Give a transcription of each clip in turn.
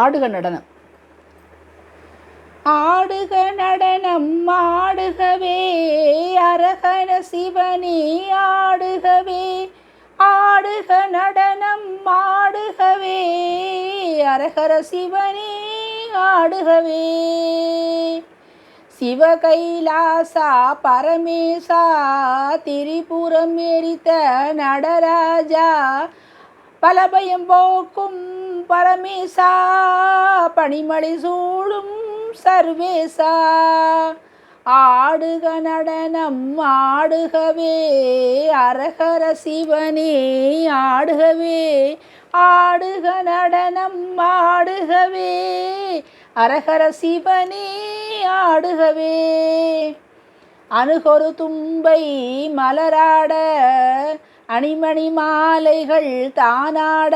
ஆடுக நடனம். ஆடுக நடனம் ஆடுகவே அரகன சிவனே ஆடுகவே ஆடுக நடனம் ஆடுகவே அரகர சிவனே ஆடுகவே. சிவகைலாசா பரமேசா திரிபுரம் எரித்த நடராஜா பலபயம் போக்கும் பரமேசா பனிமலை சூழும் சர்வேசா. ஆடுக நடனம் ஆடுகவே அரகர சிவனே ஆடுகவே. ஆடுக நடனம் ஆடுகவே அரகர சிவனே ஆடுகவே. அணுகொரு தும்பை மலராட அணிமணி மாலைகள் தானாட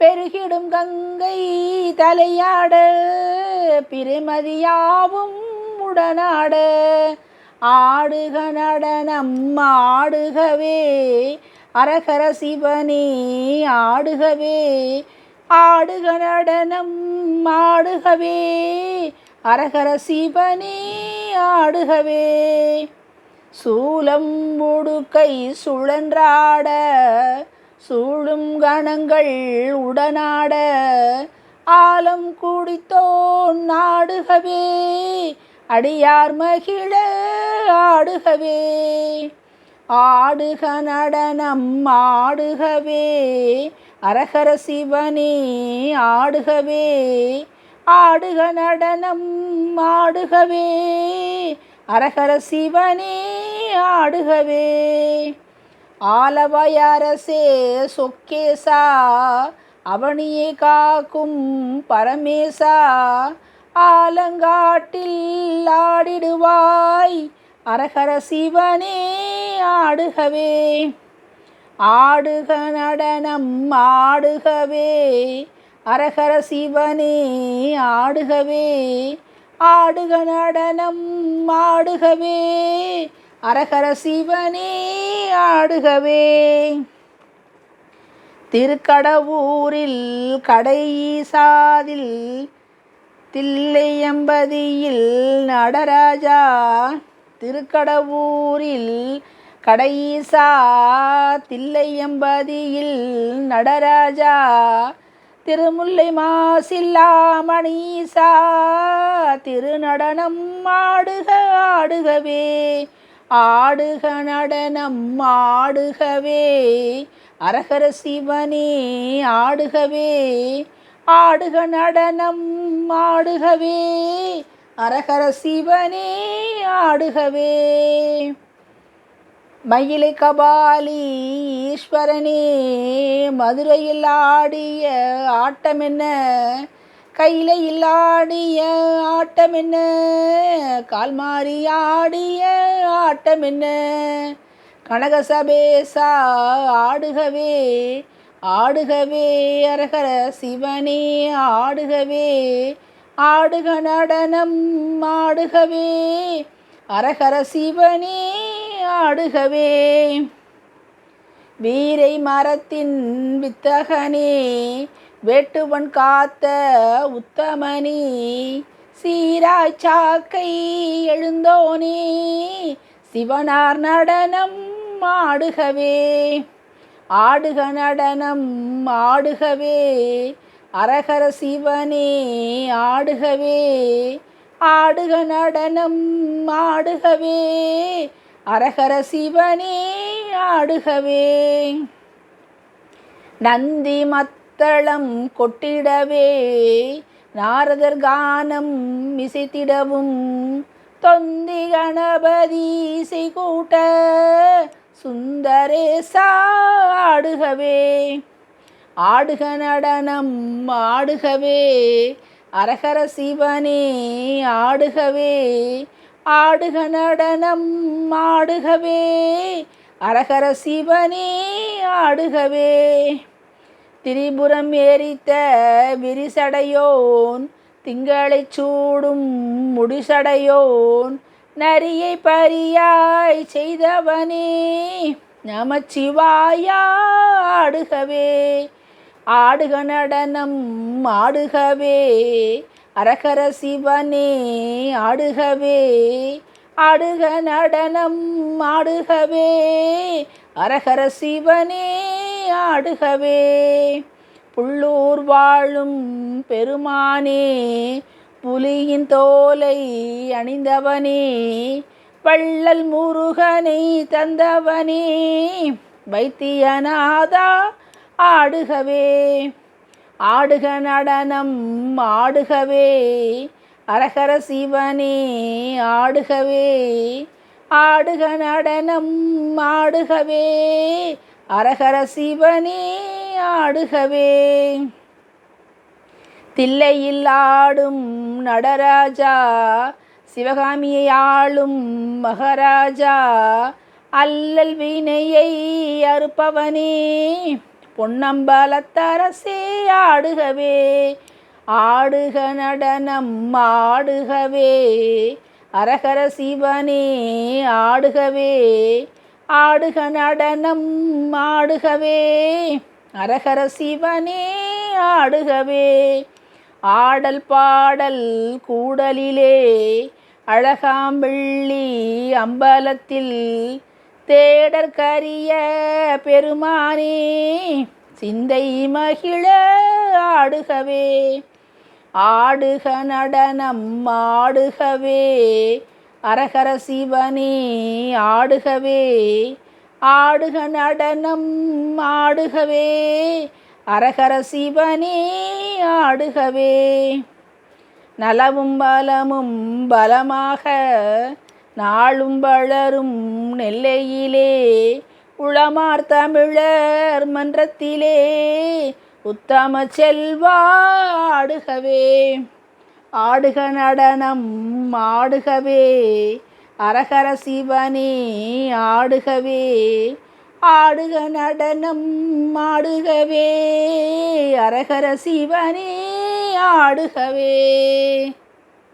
பெருகிடும் கங்கை தலையாட பிரமதியாவும் உடனாட. ஆடுக நடனம் ஆடுகவே அரகர சிவனே ஆடுகவே ஆடுக நடனம் ஆடுகவே அரகர சிவனே ஆடுகவே. சூலம்பொடு கை சுழன்றாட சூழும் கணங்கள் உடனாட ஆலம் குடித்தோன் நாடுகவே அடியார் மகிழ ஆடுகவே. ஆடுக நடனம் ஆடுகவே அரகர சிவனே ஆடுகவே. ஆடுக நடனம் ஆடுகவே அரகர சிவனே ஆடுகவே. ஆலவயரசே சொக்கேசா அவனியே காக்கும் பரமேசா ஆலங்காட்டில் ஆடிடுவாய் அரகர சிவனே ஆடுகவே. ஆடுக நடனம் ஆடுகவே அரகர சிவனே ஆடுகவே. ஆடுக நடனம் ஆடுகவே. அரகர சிவனே ஆடுகவே. திருக்கடவூரில் கடையீசாதில் தில்லையம்பதியில் நடராஜா. திருக்கடவூரில் கடையீசா தில்லையம்பதியில் நடராஜா. திருமுல்லை மாசில்லா மணிசா திருநடனம் ஆடுக ஆடுகவே. ஆடுக நடனம் ஆடுகவே. அரகர சிவனே ஆடுகவே. ஆடுக நடனம் ஆடுகவே. அரகர சிவனே ஆடுகவே. மயிலை கபாலி ஈஸ்வரனே மதுரையில் ஆடிய ஆட்டம் என்ன இல்லாடிய ஆட்டம் என்ன? கால்மாறி ஆடிய ஆட்டம் என்ன? கனகசபேசா ஆடுகவே ஆடுகவே அரகர சிவனே ஆடுகவே ஆடுக நடனம் ஆடுகவே அரகர சிவனே ஆடுகவே. வீரை மரத்தின் வித்தகனே வேட்டுவன் காத்த உத்தமனி சீராய் சாக்கை எழுந்தோனே சிவனார் நடனம் ஆடுகவே ஆடுக நடனம் ஆடுகவே அரகர சிவனே ஆடுகவே ஆடுக நடனம் ஆடுகவே அரகர சிவனே ஆடுகவே. நந்தி மத்தளம் கொட்டிடவே நாரதர் கானம் இசைத்திடவும் தொந்தி கணபதி இசை கூட்ட சுந்தரேசா ஆடுகவே ஆடுக நடனம் ஆடுகவே அரகர சிவனே ஆடுகவே ஆடுக நடனம் ஆடுகவே அரகர சிவனே ஆடுகவே. திரிபுரம் ஏரித்த விரிசடையோன் திங்களைச் சூடும் முடிசடையோன் நரியை பரியாய் செய்தவனே நமச்சிவாயா ஆடுகவே ஆடுக நடனம் ஆடுகவே அரகர சிவனே ஆடுகவே ஆடுக நடனம் ஆடுகவே அரகர சிவனே ஆடுகவே புள்ளூர் வாழும் பெருமானே புலியின் தோலை அணிந்தவனே பள்ளல் முருகனை தந்தவனே வைத்தியநாதா ஆடுகவே. ஆடுக நடனம் ஆடுகவே அரகர சிவனே ஆடுகவே ஆடுக நடனம் ஆடுகவே அரகர சிவனே ஆடுகவே. தில்லையில் ஆடும் நடராஜா சிவகாமியை ஆளும் மகாராஜா அல்லல் வினையை அறுப்பவனே பொன்னம்பலத்தரசே ஆடுகவே. ஆடுக நடனம் ஆடுகவே அரகர சிவனே ஆடுகவே. ஆடுக நடனம் ஆடுகவே. அரகர சிவனே ஆடுகவே. ஆடல் பாடல் கூடலிலே அழகாம்பள்ளி அம்பலத்தில் தேடற்கரிய பெருமானே சிந்தை மகிழ ஆடுகவே. ஆடுக நடனம் ஆடுகவே. அரகர சிவனே ஆடுகவே ஆடுக நடனம் ஆடுகவே அரகர சிவனே ஆடுகவே. நலவும் பலமும் பலமாக நாளும் வளரும் நெல்லையிலே உளமார் தமிழர் மன்றத்திலே உத்தம செல்வாடுகவே ஆடுகவே. ஆடுக நடனம் ஆடுகவே. அரகர சிவனே ஆடுகவே. ஆடுக நடனம் ஆடுகவே. அரகர சிவனே ஆடுகவே.